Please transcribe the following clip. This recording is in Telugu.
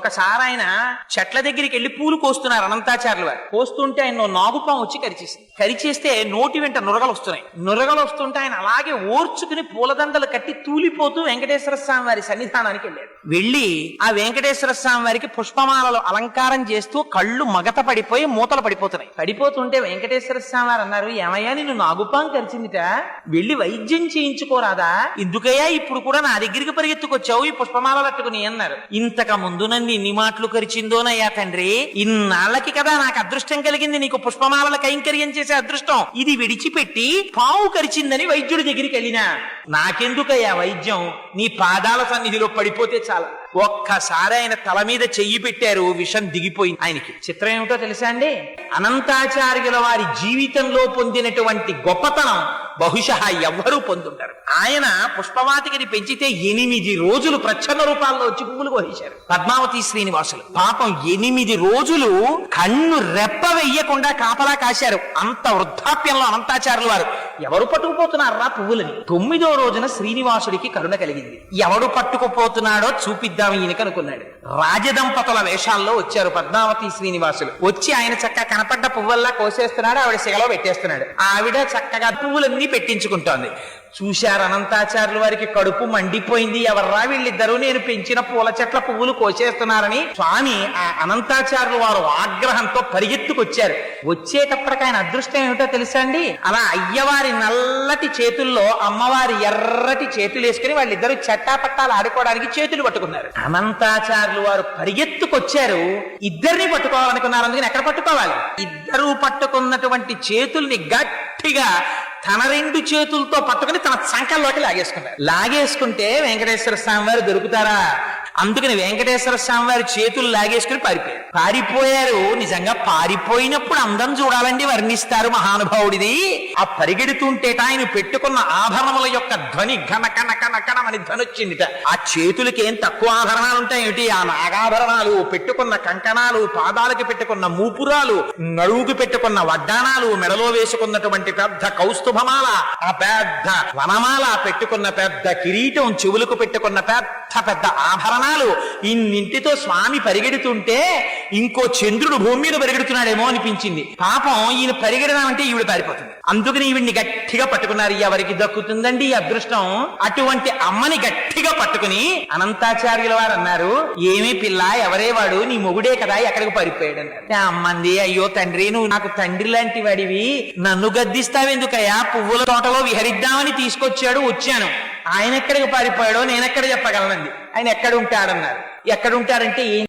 ఒకసారి ఆయన చెట్ల దగ్గరికి వెళ్ళి పూలు కోస్తున్నారు అనంతాచార్యులు వారు. కోస్తుంటే ఆయన నాగుపాం వచ్చి కరిచేసింది. కరిచేస్తే నోటి వెంట నురగలు వస్తున్నాయి. నురగలు వస్తుంటే ఆయన అలాగే ఓర్చుకుని పూలదండలు కట్టి తూలిపోతూ వెంకటేశ్వర స్వామి వారి సన్నిధానానికి వెళ్ళాడు. వెళ్ళి ఆ వెంకటేశ్వర స్వామి వారికి పుష్పమాలలో అలంకారం చేస్తూ కళ్ళు మగత పడిపోయి మూతలు పడిపోతున్నాయి. పడిపోతుంటే వెంకటేశ్వర స్వామి వారు అన్నారు ఏమయ్యా నిన్ను నాగుపాం కరిచిందిట? వెళ్ళి వైద్యం చేయించుకోరాదా? ఎందుకయ్యా ఇప్పుడు కూడా నా దగ్గరికి పరిగెత్తుకొచ్చావు ఈ పుష్పమాల అట్టుకుని అన్నారు. ఇంతక ముందు నన్ను ఇన్ని మాటలు కరిచిందోనయ్యా తండ్రి. ఇన్నాళ్ళకి కదా నాకు అదృష్టం కలిగింది నీకు పుష్పమాలల కైంకర్యం చేసే అదృష్టం. ఇది విడిచిపెట్టి పావు కరిచిందని వైద్యుడి దగ్గరికి వెళ్ళినా. నాకెందుకయ్యా వైద్యం? నీ పాదాల సన్నిధిలో పడిపోతే చాలా. ఒక్కసారి ఆయన తల మీద చెయ్యి పెట్టారు విషం దిగిపోయింది ఆయనకి. చిత్రం ఏమిటో తెలుసా అండి? అనంతాచార్యుల వారి జీవితంలో పొందినటువంటి గొప్పతనం బహుశా ఎవ్వరూ పొందుంటారు ఆయన పుష్పవాతికని పెంచితే ఎనిమిది రోజులు ప్రచ్ఛన్న రూపాల్లో వచ్చి పువ్వులు కోహించారు పద్మావతి శ్రీనివాసులు పాపం ఎనిమిది రోజులు కన్ను రెప్ప వెయ్యకుండా కాపలా కాశారు. అంత వృద్ధాప్యంలో అనంతాచార్యుల వారు. ఎవరు పట్టుకుపోతున్నారా పువ్వులని? తొమ్మిదో రోజున శ్రీనివాసుడికి కరుణ కలిగింది. ఎవడు పట్టుకుపోతున్నాడో చూపిద్దాం ఈయనకి అనుకున్నాడు. రాజదంపతుల వేషాల్లో వచ్చారు పద్మావతి శ్రీనివాసులు. వచ్చి ఆయన చక్కగా కనపడ్డ పువ్వుల్లా కోసేస్తున్నాడు ఆవిడ శిగలో పెట్టేస్తున్నాడు. ఆవిడ చక్కగా పువ్వులన్నీ పెట్టించుకుంటోంది. చూశారు అనంతాచార్యుల వారికి కడుపు మండిపోయింది. ఎవర్రా వీళ్ళిద్దరూ? నేను పెంచిన పూల చెట్ల పువ్వులు కోసేస్తున్నారని స్వామి ఆ అనంతాచార్యులు వారు ఆగ్రహంతో పరిగెత్తుకొచ్చారు. వచ్చేటప్పటికి ఆయన అదృష్టం ఏమిటో తెలుసా అండి? అలా అయ్యవారి నల్లటి చేతుల్లో అమ్మవారి ఎర్రటి చేతులు వేసుకుని వాళ్ళిద్దరూ చట్టాపట్టాలు ఆడుకోవడానికి చేతులు పట్టుకున్నారు. అనంతాచార్యులు వారు పరిగెత్తుకొచ్చారు. ఇద్దరిని పట్టుకోవాలనుకున్నారు. అందుకని ఎక్కడ పట్టుకోవాలి? ఇద్దరు పట్టుకున్నటువంటి చేతుల్ని గట్టిగా తన రెండు చేతులతో పట్టుకుని తన సంకల్లోకి లాగేసుకున్నారు లాగేసుకుంటే వెంకటేశ్వర స్వామి వారు దొరుకుతారా? అందుకని వెంకటేశ్వర స్వామి వారి చేతులు లాగేసుకుని పారిపోయారు పారిపోయారు. నిజంగా పారిపోయినప్పుడు అందం చూడాలండి వర్ణిస్తారు మహానుభావుడిది. ఆ పరిగెడుతుంటేట ఆయన పెట్టుకున్న ఆభరణముల యొక్క ధ్వని ఘన కన కన కనమని ధ్వని వచ్చిందిట ఆ చేతులకి ఏం తక్కువ ఆభరణాలు ఉంటాయేమిటి ఆ నాగాభరణాలు పెట్టుకున్న కంకణాలు పాదాలకి పెట్టుకున్న మూపురాలు నడువుకి పెట్టుకున్న వడ్డానాలు మెడలో వేసుకున్నటువంటి పెద్ద కౌస్తుభమాల ఆ పెద్ద వనమాల పెట్టుకున్న పెద్ద కిరీటం చెవులకు పెట్టుకున్న పెద్ద పెద్ద ఆభరణాలు ఇన్నింటితో స్వామి పరిగెడుతుంటే ఇంకో చంద్రుడు భూమి మీద పరిగెడుతున్నాడేమో అనిపించింది. పాపం ఈయన పరిగెడదామంటే ఈవిడ పారిపోతుంది. అందుకని ఈవిడ్ని గట్టిగా పట్టుకున్నారు. ఎవరికి దక్కుతుందండి ఈ అదృష్టం? అటువంటి అమ్మని గట్టిగా పట్టుకుని అనంతాచార్యుల వారు అన్నారు ఏమీ పిల్ల ఎవరే వాడు? నీ మొగుడే కదా ఎక్కడికి పారిపోయాడు? అన్నారు. అమ్మంది అయ్యో తండ్రి నువ్వు నాకు తండ్రి లాంటి వాడివి. నన్ను గద్దిస్తావెందుకయ్యా? పువ్వుల తోటలో విహరిద్దామని తీసుకొచ్చాడు వచ్చాను. ఆయన ఎక్కడికి పారిపోయాడో నేను ఎక్కడ చెప్పగలనండి ఆయన ఎక్కడ ఉంటాడన్నారు ఎక్కడ ఉంటాడంటే ఏం